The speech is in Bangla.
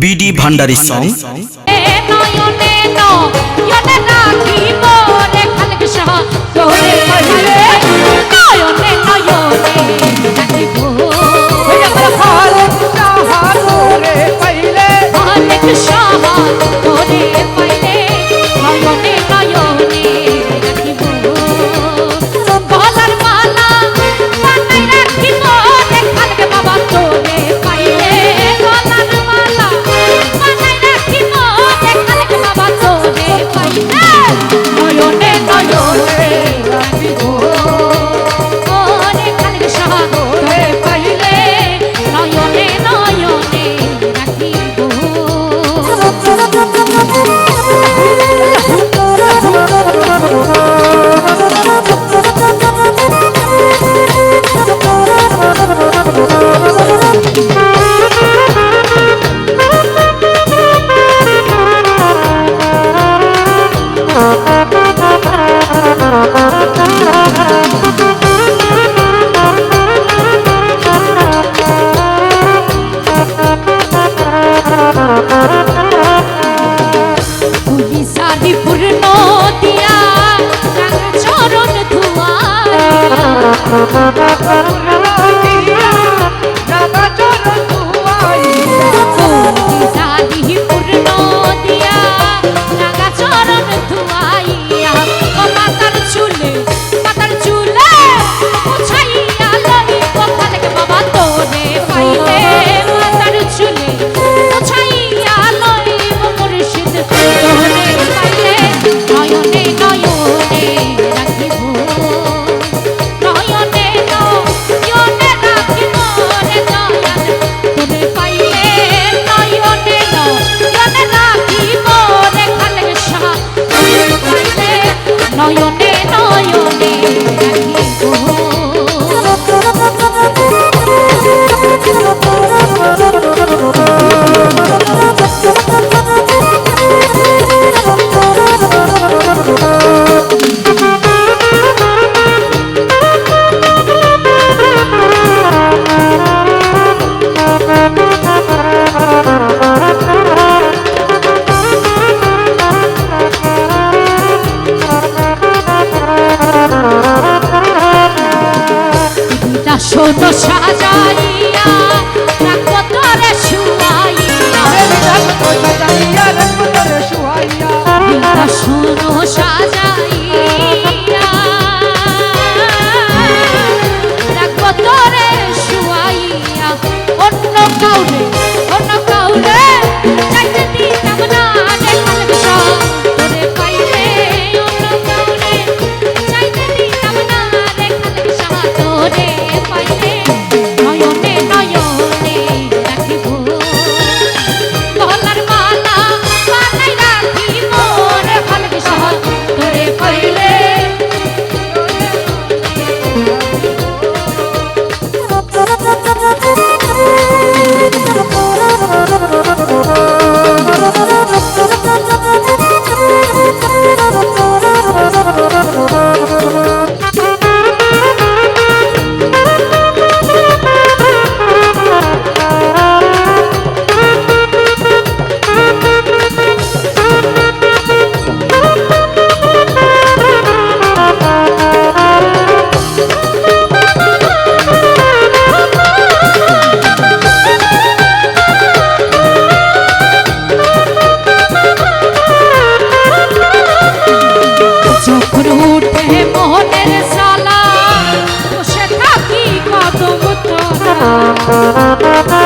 বিডি ভান্ডারি সং দাদা চলো তো সাজাইয়া রাখব তোরে শুয়াইয়া রাখব তোরে সাজা Música